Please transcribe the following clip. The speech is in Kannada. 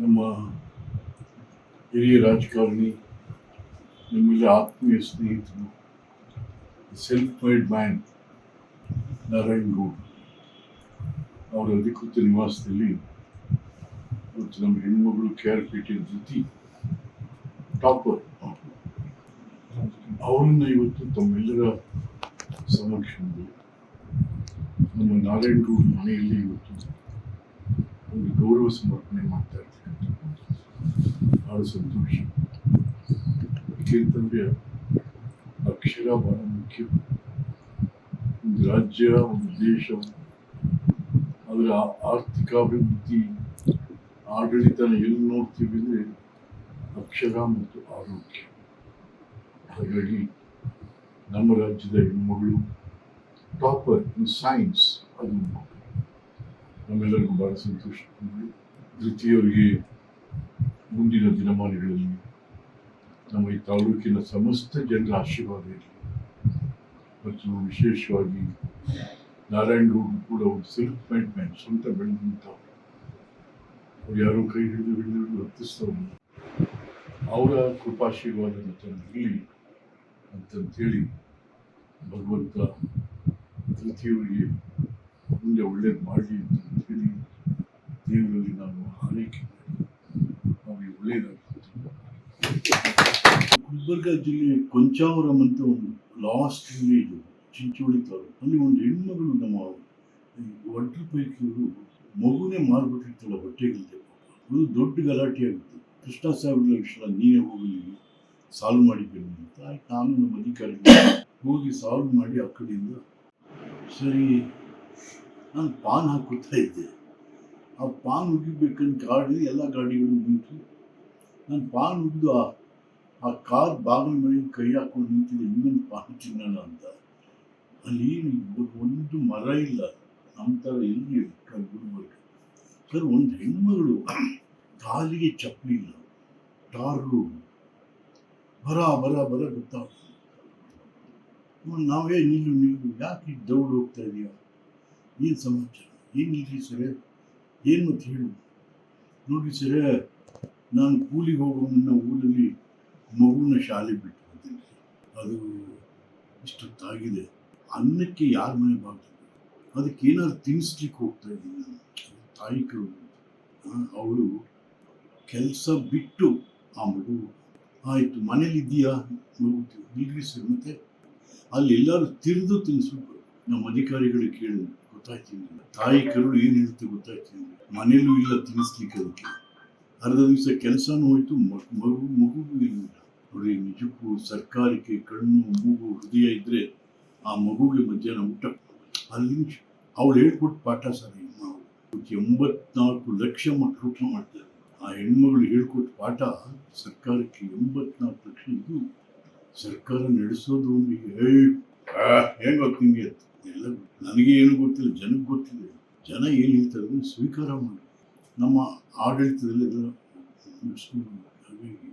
ನಮ್ಮ ಹಿರಿಯ ರಾಜಕಾರಣಿ, ನಮ್ಮೆಲ್ಲ ಆತ್ಮೀಯ ಸ್ನೇಹಿತರು self made man Narayan Goud. ಅವರ ಅಧಿಕೃತ ನಿವಾಸದಲ್ಲಿ ಇವತ್ತು ನಮ್ಮ ಹೆಣ್ಮಗಳು ಕೆ ಆರ್ ಪೇಟೆ ಜೊತೆ ಟಾಪರ್. ಅವರನ್ನ ಇವತ್ತು ತಮ್ಮೆಲ್ಲರ ಸಮಕ್ಷಮದಲ್ಲಿ ನಮ್ಮ ನಾರಾಯಣ್ ಗೌಡ್ ಮನೆಯಲ್ಲಿ ಇವತ್ತು ಗೌರವ ಸಮರ್ಪಣೆ ಮಾಡ್ತಾ ಇರ್ತಕ್ಕಂಥ ಬಹಳ ಸಂತೋಷ. ಏಕೆಂತಂದ್ರೆ ಅಕ್ಷರ ಬಹಳ ಮುಖ್ಯ. ಒಂದು ರಾಜ್ಯ, ಒಂದು ದೇಶ, ಅದರ ಆರ್ಥಿಕಾಭಿವೃದ್ಧಿ, ಆಡಳಿತನ ಎಲ್ಲಿ ನೋಡ್ತೀವಿ ಅಂದರೆ ಅಕ್ಷರ ಮತ್ತು ಆರೋಗ್ಯ. ಹಾಗಾಗಿ ನಮ್ಮ ರಾಜ್ಯದ ಹೆಣ್ಮಗಳು ಟಾಪರ್ ಇನ್ ಸೈನ್ಸ್ ಅದು ನಮ್ಮೆಲ್ಲರಿಗೂ ಬಹಳ ಸಂತೋಷ. ಧೃತಿಯವರಿಗೆ ಮುಂದಿನ ದಿನಮಾನಗಳಲ್ಲಿ ನಮ್ಮ ಈ ತಾಲೂಕಿನ ಸಮಸ್ತ ಜನರ ಆಶೀರ್ವಾದ ಇರಲಿ. ಮತ್ತು ವಿಶೇಷವಾಗಿ ನಾರಾಯಣಗೌಡರು ಕೂಡ ಒಂದು ಸೆಲ್ಫ್ ಮ್ಯಾನ್ ಸ್ವಂತ ಬೆಳೆದಂಥ ಅವ್ರು. ಯಾರೋ ಕೈ ಹಿಡಿದು ಹಿಡಿದು ಹಿಡಿದು ಅವರ ಕೃಪಾಶೀರ್ವಾದ ತನಗಿರಲಿ ಅಂತಂಥೇಳಿ ಭಗವಂತ ಧೃತಿಯವರಿಗೆ ಮುಂದೆ ಒಳ್ಳೇದು ಮಾಡಲಿ ಅಂತ ಹೇಳಿ ದೇವರಲ್ಲಿ ನಾನು ಆರೈಕೆ ಅವರಿಗೆ ಒಳ್ಳೆಯದಾಗ್ತದೆ ಗುಲ್ಬರ್ಗ ಜಿಲ್ಲೆ ಕೊಂಚಾವರಂ ಅಂತ ಒಂದು ಲಾಸ್ಟ್ ವಿಲೇಜ್ ಚಿಂಚೋಳಿ ತಾಲೂಕು. ಅಲ್ಲಿ ಒಂದು ಹೆಣ್ಮಗಳು ನಮ್ಮ ಒಟ್ರ ಪೈಕಿಯವರು ಮಗುನೇ ಮಾರ್ಬಿಟ್ಟಿರ್ತಾಳೆ ಹೊಟ್ಟೆಗಿಲ್ದೆ ಅದು ದೊಡ್ಡ ಗಲಾಟೆ ಆಗುತ್ತೆ. ಕೃಷ್ಣ ಸಾಹೇಬ್ರ ವಿಷಯ ನೀನೇ ಹೋಗಲಿ ಸಾಲ್ವ್ ಮಾಡಿ ಅಂತ. ನಾನು ನಮ್ಮ ಅಧಿಕಾರಿಗಳು ಹೋಗಿ ಸಾಲ್ವ್ ಮಾಡಿ ಆ ಕಡೆಯಿಂದ ಸರಿ ನಾನು ಪಾನ್ ಹಾಕುತ್ತಾ ಇದ್ದೆ. ಆ ಪಾನ್ ಉಗಿಬೇಕಂತ ಗಾಡಿ ಎಲ್ಲ ಗಾಡಿಗಳು ನಿಂತು, ನಾನು ಪಾನ್ ಉಗಿದು ಆ ಆ ಕಾರ್ ಬಾಗಿಲ ಮೇಲೆ ಕೈ ಹಾಕೊಂಡು ನಿಂತಿದ್ದೆ. ಇನ್ನೊಂದು ಪಾನ್ ತಿನ್ನೋಣ ಅಂತ. ಅಲ್ಲಿ ಒಂದು ಮರ ಇಲ್ಲ. ನಮ್ಮ ಥರ ಎಲ್ಲಿ ಬಿಡ್ಬೇಕು ಸರ್, ಒಂದು ಹೆಣ್ಮಗಳು ಕಾಲಿಗೆ ಚಪ್ಪಲಿ ಇಲ್ಲ. ಟಾರ್ ರೋಡ್ ಬರ ಬರ ಬರ ಗೊತ್ತಾಗ್ತದೆ. ನಾವೇ ನಿಲ್ಲು ನಿಲ್ಲು. ಯಾಕೆ ದೌಡ್ ಹೋಗ್ತಾ ಇದೆಯಾ? ಏನು ಸಮಾಚಾರ? ಏನಿಲ್ರಿ ಸರ್? ಏನು ಮತ್ತೆ ಹೇಳು? ನೋಡಿ ಸರ, ನಾನು ಕೂಲಿಗೆ ಹೋಗೋ ಮುನ್ನ ಊರಲ್ಲಿ ಮಗುವಿನ ಶಾಲೆ ಬಿಟ್ಟು ಬಂದಿದ್ದೆ ಅದು ಇಷ್ಟೊತ್ತಾಗಿದೆ. ಅನ್ನಕ್ಕೆ ಯಾರ ಮನೆ ಬಾಗ್ತದೆ ಅದಕ್ಕೆ ಏನಾದ್ರು ತಿನ್ನಿಸ್ಲಿಕ್ಕೆ ಹೋಗ್ತಾ ಇದ್ದೀನಿ ನಾನು. ತಾಯಿ ಕೆಲಸ ಬಿಟ್ಟು ಆ ಮಗು ಆಯಿತು. ಮನೇಲಿ ಇದೆಯಾ ಮಗು ಇಲ್ರಿ ಸರ್ ಮತ್ತೆ? ಅಲ್ಲಿ ಎಲ್ಲರೂ ತಿರುದು ತಿನ್ನಿಸ್ಬೇಕು ನಮ್ಮ ಅಧಿಕಾರಿಗಳಿಗೆ ಕೇಳಿದ್ರು. ಗೊತ್ತಾಯ್ತೀನಿ ತಾಯಿ ಕರುಳು ಏನು ಹೇಳುತ್ತೆ ಗೊತ್ತಾಯ್ತೀನಿ ಮನೇಲೂ ಇಲ್ಲ, ತಿನ್ನಿಸ್ಲಿಕ್ಕೆ ಅದಕ್ಕೆ. ಅರ್ಧ ದಿವಸ ಕೆಲಸನೂ ಹೋಯ್ತು ಮಗು ಮಗು ಇಲ್ಲ. ನೋಡಿ, ನಿಜಕ್ಕೂ ಸರ್ಕಾರಕ್ಕೆ ಕಣ್ಣು, ಮೂಗು ಹೃದಯ ಇದ್ರೆ ಆ ಮಗುಗೆ ಮಧ್ಯಾಹ್ನ ಊಟ ಅಲ್ಲಿ ಅವಳು ಹೇಳ್ಕೊಟ್ಟು ಪಾಠ ಸರ್ ನಾವು ಎಂಬತ್ನಾಲ್ಕು ಲಕ್ಷ ಮಕ್ಕಳು ಊಟ ಮಾಡ್ತಾರೆ ಆ ಹೆಣ್ಮಗಳು ಹೇಳ್ಕೊಟ್ಟು ಪಾಠ ಸರ್ಕಾರಕ್ಕೆ ಎಂಬತ್ನಾಲ್ಕು ಲಕ್ಷ ಇದು ಸರ್ಕಾರ ನಡೆಸೋದು ಒಂದು ಹೇಳಿ ಹೆಂಗೆ ನಿಮಗೆ ಅಂತ. ನನಗೆ ಏನು ಗೊತ್ತಿಲ್ಲ, ಜನಕ್ಕೆ ಗೊತ್ತಿದೆ ಜನ ಏನು ಹೇಳ್ತಾರೆ ಅದನ್ನು ಸ್ವೀಕಾರ ಮಾಡಿ. ನಮ್ಮ ಆಡಳಿತದಲ್ಲಿ ಅದನ್ನು ಹಾಗಾಗಿ